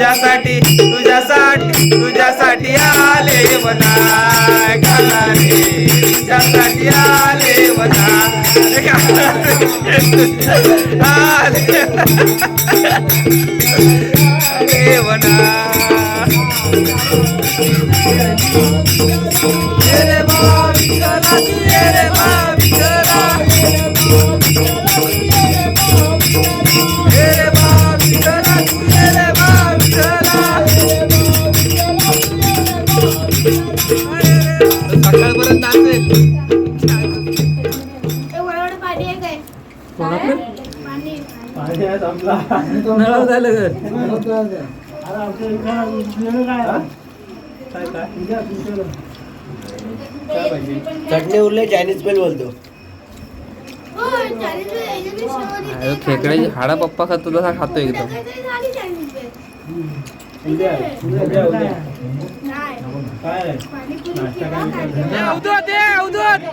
तुझ्यासाठी तुझ्यासाठी तुझ्यासाठी आले मना काना तुझ्यासाठी आले वना आले. आले मना सकाळपर्यंत झालं ग चटणी उरले चायनीज पेल बोलतो. हो खेकड्याची हाडा पप्पा खातो तसा खातो एकदम. काहीतरी झाली चाळीस वेळ. नाही. पाणीपुरी किंवा काय. अवधूत ए अवधूत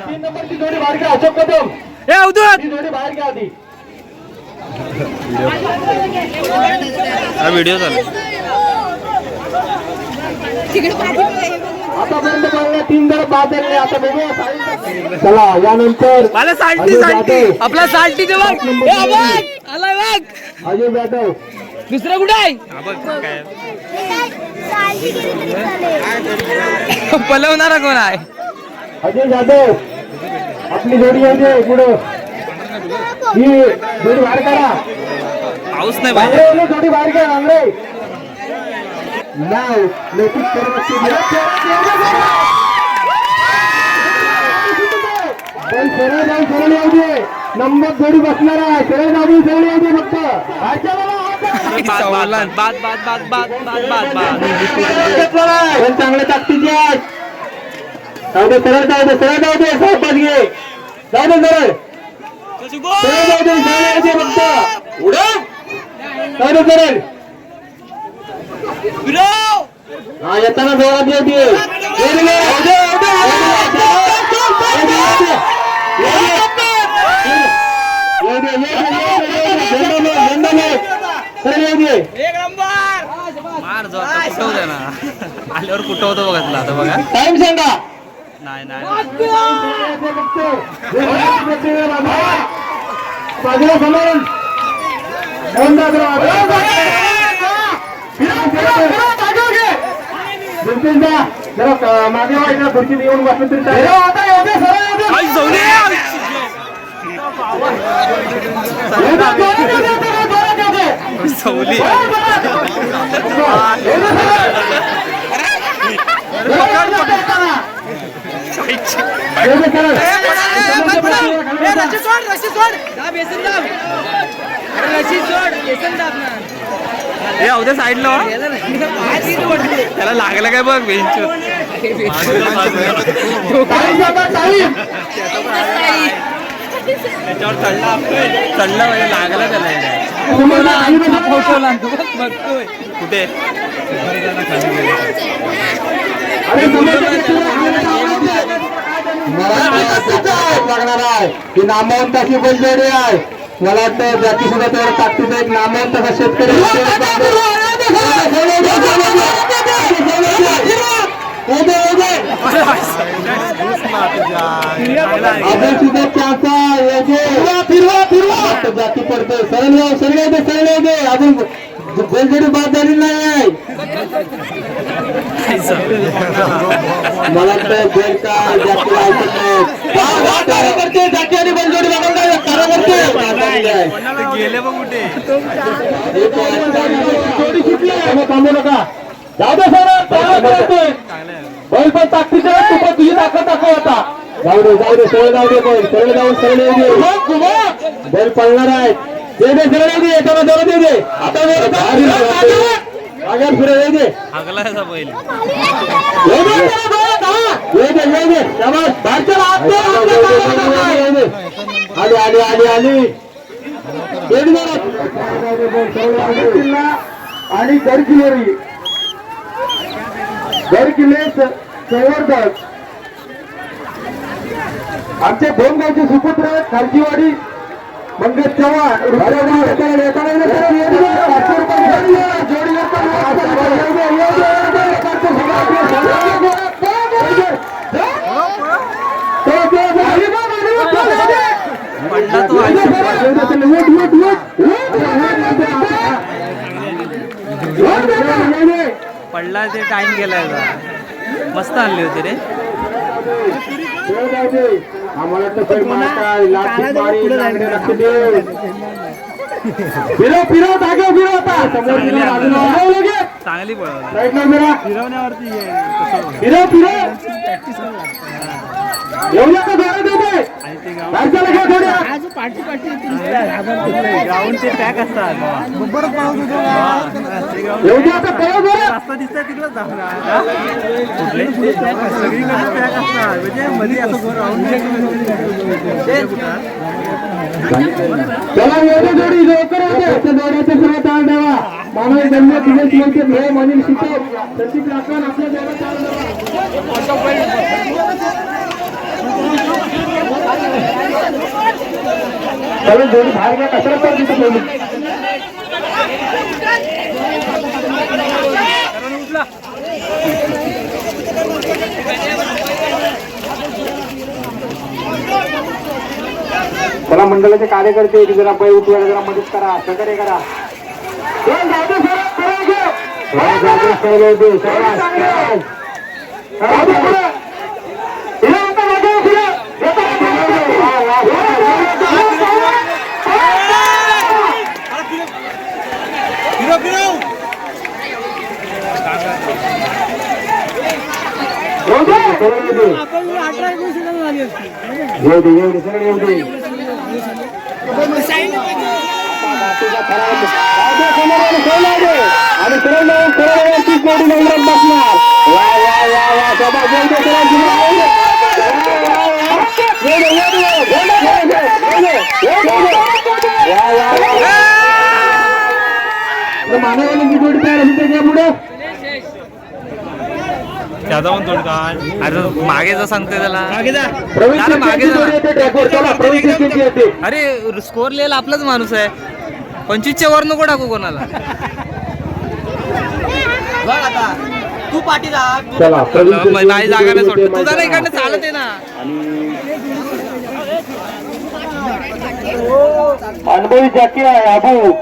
तीन नंबरची जोडी बाहेर घ्या अशोक कदम ए अवधूत जोडी बाहेर घ्या आधी हा व्हिडिओ चालू आतापर्यंत पाहिलं तीन जण बाद झाले आता बघूया साई. चला यानंतर मला साल्टी अजय साल्टी जाधव. आपला साल्टी ते बघ ए, हा बघ आला बघ अजय जाधव दुसरं कुठे आहे? हा. पलवणारा कोण आहे? अजय जाधव आपली जोडी दे पुढं. ही जोडी बाहेर काढा. पाऊस नाही जोडी बाहेर घ्या बांगडे. नाव नोटीस करत पण सरळ जाऊन सरळ येऊ दे नंबर जोडी बसणार आहे. सरळ जाऊन सरळ येऊ दे फक्त. आहे. बाद बाद बाद बाद बाद बाद बाद पण चांगल्या ताकदीचे आहेत जाऊ दे सरळ जाऊ दे सरळ जाऊ दे. सावकाश घे जाऊ दे सरळ सरळ जाऊ दे सरळ दे फक्त उडव. जाऊ दे सरळ हा येताना जोरात येऊ दे येऊ दे, येऊ दे, येऊ दे, येऊ दे, येऊ दे, येऊ दे. येऊ दे, येऊ दे, येऊ दे, येऊ दे, झेंडा मार, झेंडा मार. सरळ येऊ दे एक नंबर मार जो आता कुठं होत्या आल्यावर कुठं होतं बघा तुला आता बघा. टाइम सांगा. नाही नाही. जरा मागे येऊन बसलं तरी जाऊ दे. सवली येऊ दे, सरळ. येऊ दे, सरळ. सरळ. हे अवध्या साईडला हो. त्याला लागलं काय बघ बेंच. त्याच्यावर चढला चढला म्हणजे लागला त्याला बघतोय कुठे लागणार आहे. की नामवंताची बंदोडी आहे. मला वाटतं जाती सुद्धा तेवढं ताकदीचा एक नामवंत असा शेतकरी जाती पडतो सरळ सरळ दे सरळ दे. अजून बाद झाली नाही. मला तर का कार्यकर्ते जाती आणि बेलजोडी बघा कार्यकर्ते गेले बघ कुठे जोडी थांबू नका जाऊ दे सर बैल पण ताकदीचे तू तुझी ताकद दाखव आता जाऊ दे जाऊ दे सरळ जाऊ दे बैल सरळ जाऊन सरळ येऊ दे बैल पळणार आहे दे दे सरळ येऊ दे येताना जरा दे दे आता मागे फिरव येऊ दे आली आली आली आली आणि गडकिल्लेरी गडकिल्ले संवर्धक आमचे दोन गावचे सुपुत्र खालजीवाडी मंगेश चव्हाण जोडी आहे. जोडी एका- येऊ दे, येऊ दे, येऊ दे. एकाचं सगळं आपलं सगळं आपलं. येऊ दे. तो- तो- तो- अरे बा, अरे बा, तो- येऊ दे. पडला तो येऊ दे, आयुष्य येऊ दे, चल, उठ, उठ, उठ. उठ, उठ, उठ, येऊ दे. पडला ते टाइम गेलाय. मस्त आणली होती रे चांगली. फिरवण्यावरती फिरव फिरव एवढ्या का थोड्या ग्राउंड ते पॅक असतात. एवढ्या आता पळव जोरात. रास्ता दिसतोय तिकडे कुठले? सगळीकडे पॅक असतात. म्हणजे मध्ये असं राऊंड चला एवढी जोडी लवकर होते त्या जोड्याचे सर्व ताळ द्यावा मानवी जन्म दिनेश मोहिते हे मनीष शितो सचिन लाखन आपल्या जोड्या ताळ द्यावा चला जोडी बाहेर घ्या कशाला तर तिथे ठेवली चला मंडळाचे कार्यकर्ते जरा पाय उठवायला जरा मदत करा सहकार्य करा येऊ दे येऊ दे सगळे येऊ दे आणि सरळ लावून सरळ वरती जोडी नंबरात बसणार वा वा वा वा वा. तर मानवाने जोडी तयार होते पुढे त्याचा पण तोड काढ अरे मागे जा सांगते त्याला. मागे जा. अरे स्कोर लिहायला आपलाच माणूस आहे. पंचवीसच्या वर नको टाकू कोणाला. तू पाठी जा. चला प्रवीण म- शिर्केची नाही जागा नाही सोडत. तुझा नाही. इकडनं चालत आहे ना. अनुभवी जॅकी आहे अबू.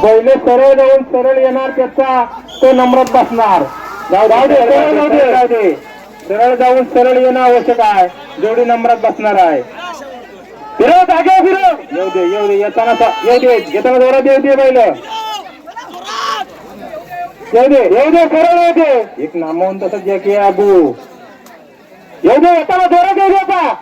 पहिले सरळ जाऊन सरळ येणार त्याचा. तो नम्रत बसणार. जाऊ जाऊ दे सरळ जाऊ दे जाऊ दे. सरळ जाऊन सरळ येणं आवश्यक आहे. जेवढी नम्रात बसणार आहे. फिरव जागे फिरव येऊ दे येऊ दे येताना येऊ दे येताना जोरात येऊ दे बैल. येऊ दे येऊ दे सरळ येऊ दे. एक नामवंत तसं जॅकी आहे अबू येऊ दे येताना जोरात येऊ दे आता.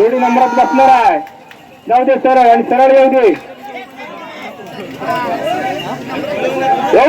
जोडी नंबरात बसणार आहे. जाऊ दे सरळ आणि सरळ येऊ दे. येऊ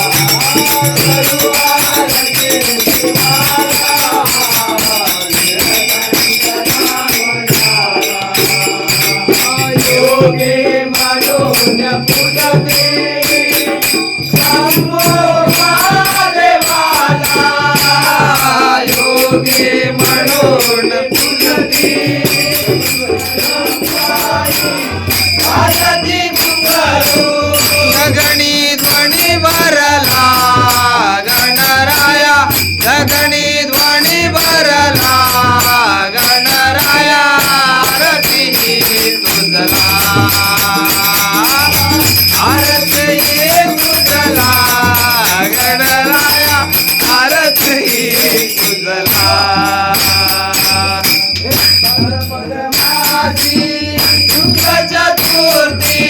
शुक्ल चतुर्थी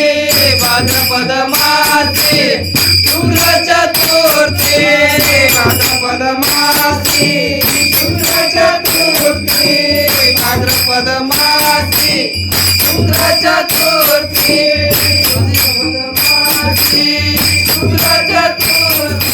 भाद्रपद मासे शुक्ल चतुर्थी भाद्रपद मासे शुक्ल चतुर्थी भाद्रपद मासे शुक्ल चतुर्थी भाद्रपद शुक्ल चतुर्थी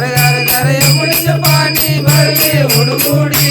கர கர கரைய முடிச்ச பாண்டி மருளே ஒடுமூடி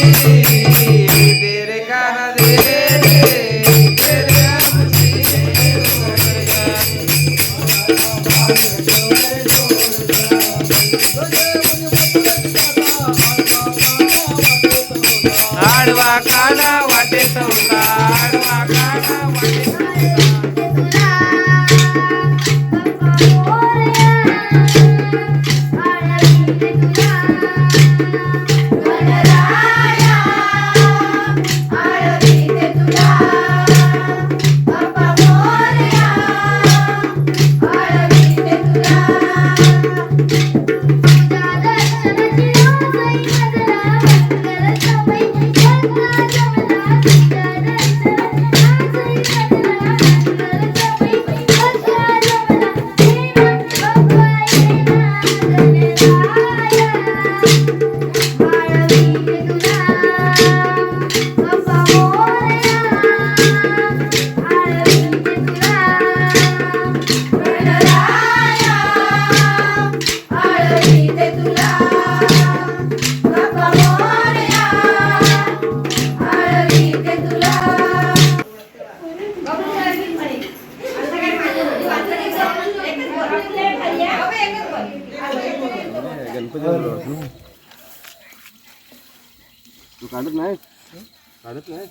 नाही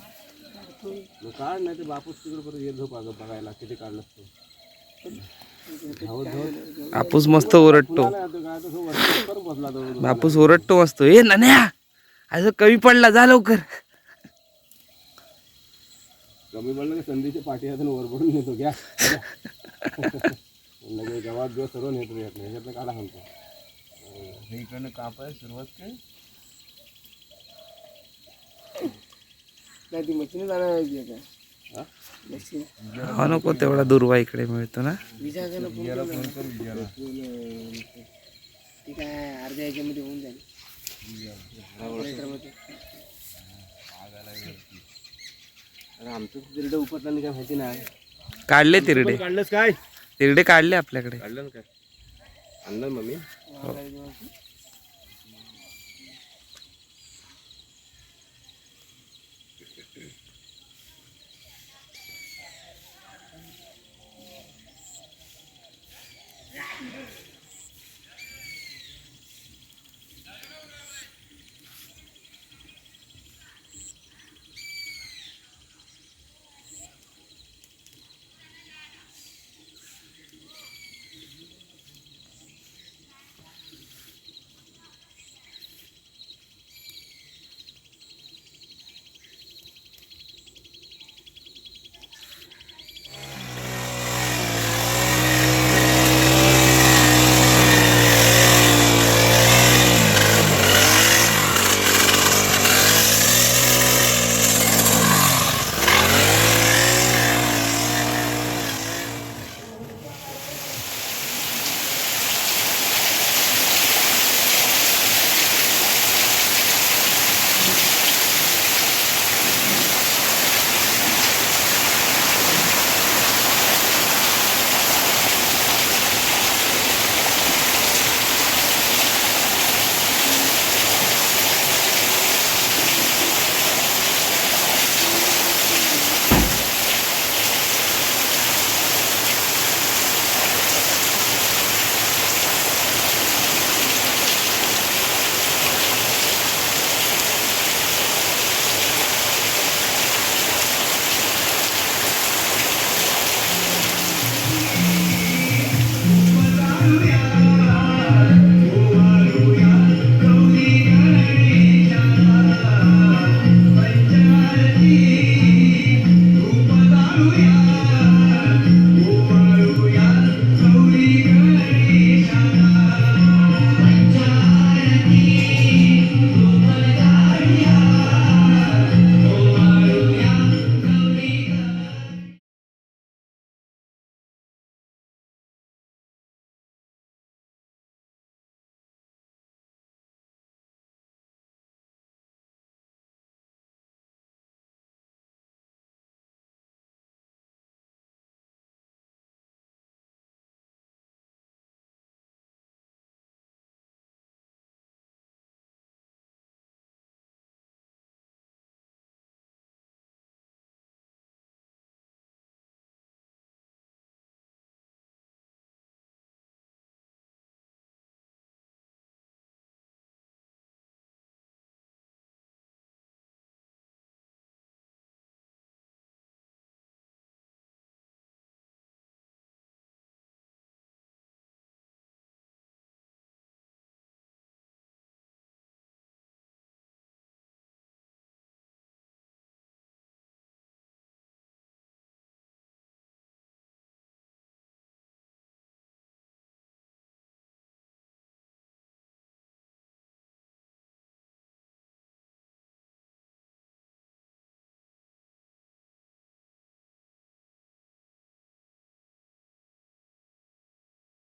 मग काढ नाही ते बापूस तिकडे परत येत झोप अगं बघायला किती काढलं तू कापूस मस्त ओरडतो. बसला तो बापूस ओरडतो मस्त. ए नन्या! असं कमी पडला जा लवकर. कमी पडलं की संधीच्या पाठी हातून वर पडून नेतो. घ्या. लगे गावात दिवस सर्व नेतो. यातनं ह्याच्यातनं काढा म्हणतो इकडनं कापाय सुरुवात काय नाही ती मशीन जाणार का मशीन. हा नको तेवढा दुर्वा इकडे मिळतो ना. विचारायला फोन कर ती काय अर्ध्या याच्यामध्ये होऊन जाईल. आमचं तिरडे उपटलं काय माहिती नाही काढले तिरडे. काढलंस काय? तिरडे काढले आपल्याकडे. काढलं काय? आणलं मम्मी?